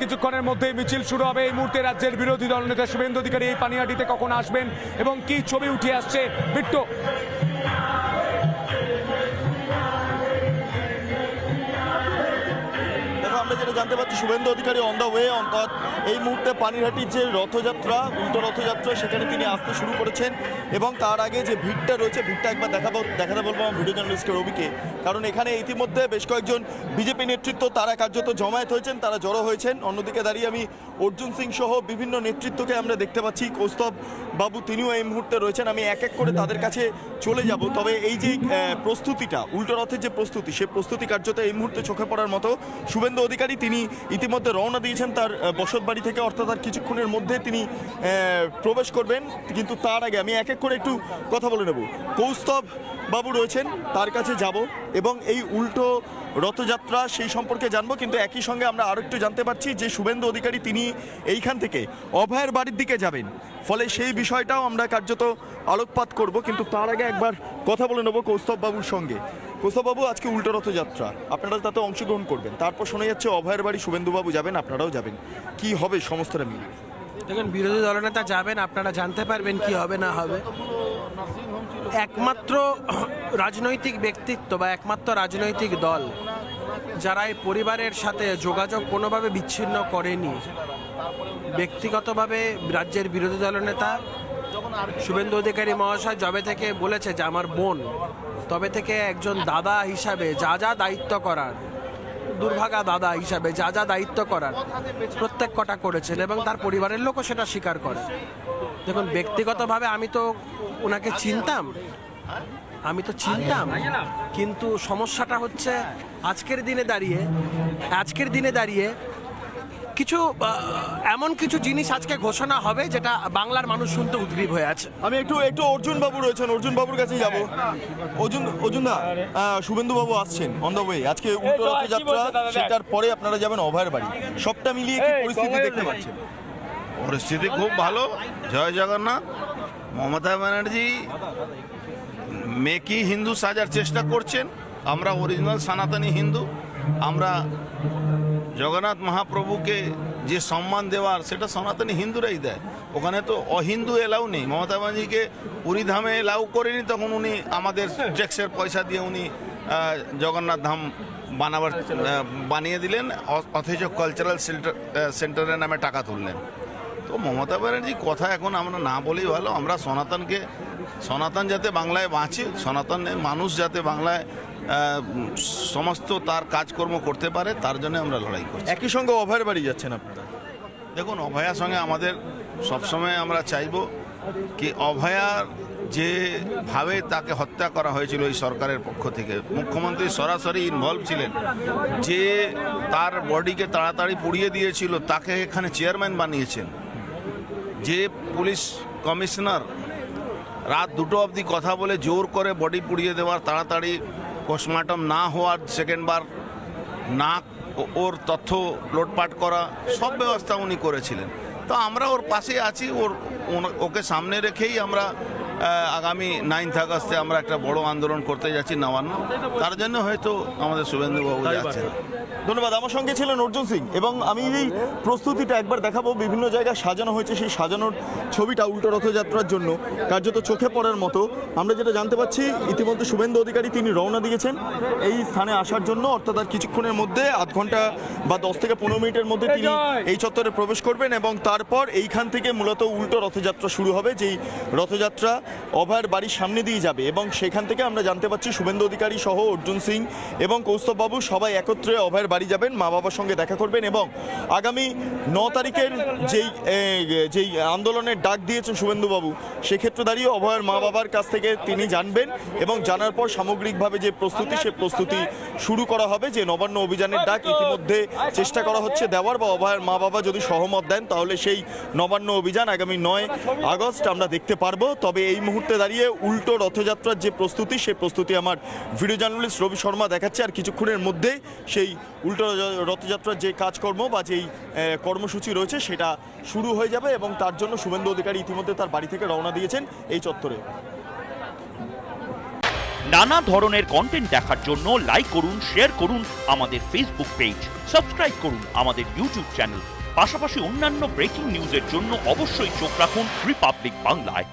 কিছুক্ষণের মধ্যেই মিছিল শুরু হবে। এই মুহূর্তে রাজ্যের বিরোধী দলনেতা শুভেন্দু অধিকারী এই পানিয়াটিতে কখন আসবেন এবং কি ছবি উঠে আসছে? বিট্টু। যেটা জানতে পারছি, Suvendu Adhikari on the way অর্থাৎ এই মুহূর্তে পানিরহাটির যে রথযাত্রা, উল্টো রথযাত্রা, সেখানে তিনি আসতে শুরু করেছেন এবং তার আগে যে ভিড়টা রয়েছে, ভিড়টা একবার দেখাবো, দেখাতে বলব আমার ভিডিও জার্নালিস্ট রবিকে। কারণ এখানে ইতিমধ্যে বেশ কয়েকজন বিজেপি নেতৃত্ব, তারা কার্যত জমায়েত হয়েছেন, তারা জড়ো হয়েছেন। অন্যদিকে দাঁড়িয়ে আমি অর্জুন সিং সহ বিভিন্ন নেতৃত্বকে আমরা দেখতে পাচ্ছি, কৌস্তব বাবু, তিনিও এই মুহূর্তে রয়েছেন। আমি এক এক করে তাদের কাছে চলে যাব। তবে এই যে প্রস্তুতিটা, উল্টো রথের যে প্রস্তুতি, সে প্রস্তুতি কার্যত এই মুহূর্তে চোখে পড়ার মতো। শুভেন্দু অধিকারী তিনি ইতিমধ্যে রওনা দিয়েছেন তার বসত বাড়ি থেকে, অর্থাৎ আর কিছুক্ষণের মধ্যে তিনি প্রবেশ করবেন। কিন্তু তার আগে আমি এক এক করে একটু কথা বলে নেব। কৌস্তব বাবু রয়েছেন, তার কাছে যাব এবং এই উল্টো রথযাত্রা সেই সম্পর্কে জানব। কিন্তু একই সঙ্গে আমরা আরও একটু জানতে পারছি যে শুভেন্দু অধিকারী তিনি এইখান থেকে অভয়ের বাড়ির দিকে যাবেন। ফলে সেই বিষয়টাও আমরা কার্যত আলোকপাত করব। কিন্তু তার আগে একবার কথা বলে নেব কৌস্তব বাবুর সঙ্গে। কৌস্তব বাবু আজকে উল্টো রথযাত্রা। আপনারা তাতে অংশগ্রহণ করবেন। তারপর শোনা যাচ্ছে অভয়ের বাড়ি শুভেন্দুবাবু যাবেন, আপনারাও যাবেন। কি হবে সমস্তটা মিলে? দেখুন, বিরোধী দলনেতা যাবেন, আপনারা জানতে পারবেন কি হবে, না হবে। একমাত্র রাজনৈতিক ব্যক্তিত্ব বা একমাত্র রাজনৈতিক দল যারা এই পরিবারের সাথে যোগাযোগ কোনোভাবে বিচ্ছিন্ন করেনি, ব্যক্তিগতভাবে রাজ্যের বিরোধী দলনেতা শুভেন্দু অধিকারী মহাশয় যবে থেকে বলেছে যে, আমার বোন তবে থেকে একজন দাদা হিসাবে যা যা দায়িত্ব করার, দুর্ভাগা দাদা হিসাবে যা যা দায়িত্ব করার প্রত্যেক কটা করেছেন এবং তার পরিবারের লোকও সেটা স্বীকার করে। দেখুন, ব্যক্তিগতভাবে আমি তো ওনাকে চিনতাম, আমি তো চিনতাম, কিন্তু সমস্যাটা হচ্ছে আজকের দিনে দাঁড়িয়ে, আজকের দিনে দাঁড়িয়ে কিছু এমন কিছু জিনিস আজকে ঘোষণা হবে যেটা বাংলার মানুষ শুনতে উদ্গ্রীব হয়ে আছে। আমি একটু একটু অর্জুন বাবু রয়েছেন অর্জুন বাবুর কাছে যাব। অর্জুন অর্জুন দা শুভেন্দু বাবু আসছেন অন দ্য ওয়ে আজকে উল্টো রথযাত্রা সেটার পরে আপনারা যাবেন অভয়ের বাড়ি। সবটা মিলিয়ে কি পরিস্থিতি দেখতে পাচ্ছেন? পরিস্থিতি খুব ভালো। জয় জগন্নাথ। মমতা ব্যানার্জি মেকি হিন্দু সাজার চেষ্টা করছেন। আমরা অরিজিনাল সনাতনী হিন্দু। আমরা জগন্নাথ মহাপ্রভুকে যে সম্মান দেওয়ার, সেটা সনাতনী হিন্দুরাই দেয়। ওখানে তো অহিন্দু এলাও নেই। মমতা ব্যানার্জিকে পুরীধামে এলাও করেনি, তখন উনি আমাদের ট্যাক্সের পয়সা দিয়ে উনি জগন্নাথ ধাম বানাবার বানিয়ে দিলেন। অথচ কালচারাল সেন্টার সেন্টারের নামে টাকা তুললেন। তো মমতা ব্যানার্জি কথা এখন আমরা না বলেই ভালো। আমরা সনাতনকে, সনাতন যাতে বাংলায় বাঁচে, সনাতনের মানুষ যাতে বাংলায় সমস্ত তার কাজকর্ম করতে পারে তার জন্য আমরা লড়াই করছি। একই সঙ্গে অভয়ের বাড়ি যাচ্ছেন আপনারা? দেখুন অভয়ার সঙ্গে আমাদের সবসময় আমরা চাইব কি অভয়ার যেভাবে তাকে হত্যা করা হয়েছিল এই সরকারের পক্ষ থেকে মুখ্যমন্ত্রী সরাসরি ইনভলভ ছিলেন যে তার বডিকে তাড়াতাড়ি পুড়িয়ে দিয়েছিল তাকে এখানে চেয়ারম্যান বানিয়েছেন যে পুলিশ কমিশনার রাত দুটো অবধি কথা বলে জোর করে বডি পুড়িয়ে দেওয়ার তাড়াতাড়ি পোস্টমর্টম না হওয়ার সেকেন্ডবার না ওর তথ্য লোটপাট করা, সব ব্যবস্থা উনি করেছিলেন। তো আমরা ওর পাশে আছি, ওর ওকে সামনে রেখেই আমরা আগামী নাইন্থ আগস্টে আমরা একটা বড় আন্দোলন করতে যাচ্ছি নবান্ন তার জন্য হয়তো আমাদের শুভেন্দু শুভেন্দুবাবু যাচ্ছেন। ধন্যবাদ। আমার সঙ্গে ছিলেন অর্জুন সিং এবং আমি এই প্রস্তুতিটা একবার দেখাবো। বিভিন্ন জায়গায় সাজানো হয়েছে সেই সাজানোর ছবিটা উল্টো রথযাত্রার জন্য। কার্যত চোখে পড়ার মতো। আমরা যেটা জানতে পারছি ইতিমধ্যে শুভেন্দু অধিকারী তিনি রওনা দিয়েছেন। এই স্থানে আসার জন্য অর্থাৎ আর কিছুক্ষণের মধ্যে আধ ঘণ্টা বা দশ থেকে পনেরো মিনিটের মধ্যে তিনি এই চত্বরে প্রবেশ করবেন এবং তারপর এইখান থেকে মূলত উল্টো রথযাত্রা শুরু হবে। যেই রথযাত্রা অভয়ের বাড়ির সামনে দিয়ে যাবে এবং সেখান থেকে আমরা জানতে পারছি শুভেন্দু অধিকারী সহ অর্জুন সিং এবং কৌস্তববাবু সবাই একত্রে অভয়ের বাড়ি যাবেন মা বাবার সঙ্গে দেখা করবেন এবং আগামী ন তারিখের যেই যেই আন্দোলনের ডাক দিয়েছেন শুভেন্দুবাবু, সেক্ষেত্রে দাঁড়িয়ে অভয়ের মা বাবার কাছ থেকে তিনি জানবেন এবং জানার পর সামগ্রিকভাবে যে প্রস্তুতি, সে প্রস্তুতি শুরু করা হবে, যে নবান্ন অভিযানের ডাক ইতিমধ্যে চেষ্টা করা হচ্ছে দেওয়ার বা অভয়ের মা বাবা যদি সহমত দেন, তাহলে সেই নবান্ন অভিযান আগামী নয় আগস্ট আমরা দেখতে পারব। তবে এই মুহূর্তে দাঁড়িয়ে উল্টো রথযাত্রার যে প্রস্তুতি, সেই প্রস্তুতি আমার ভিডিও জার্নালিস্ট রবি শর্মা দেখাচ্ছে। আর কিছুক্ষণের মধ্যেই সেই উল্টো রথযাত্রার যে কাজকর্ম বা যেই কর্মসূচি রয়েছে, সেটা শুরু হয়ে যাবে এবং তার জন্য শুভেন্দু অধিকারী ইতিমধ্যে তার বাড়ি থেকে রওনা দিয়েছেন এই চত্বরে। নানা ধরনের কন্টেন্ট দেখার জন্য লাইক করুন শেয়ার করুন আমাদের ফেসবুক পেজ সাবস্ক্রাইব করুন আমাদের ইউটিউব চ্যানেল পাশাপাশি অন্যান্য ব্রেকিং নিউজের জন্য অবশ্যই চোখ রাখুন রিপাবলিক বাংলায়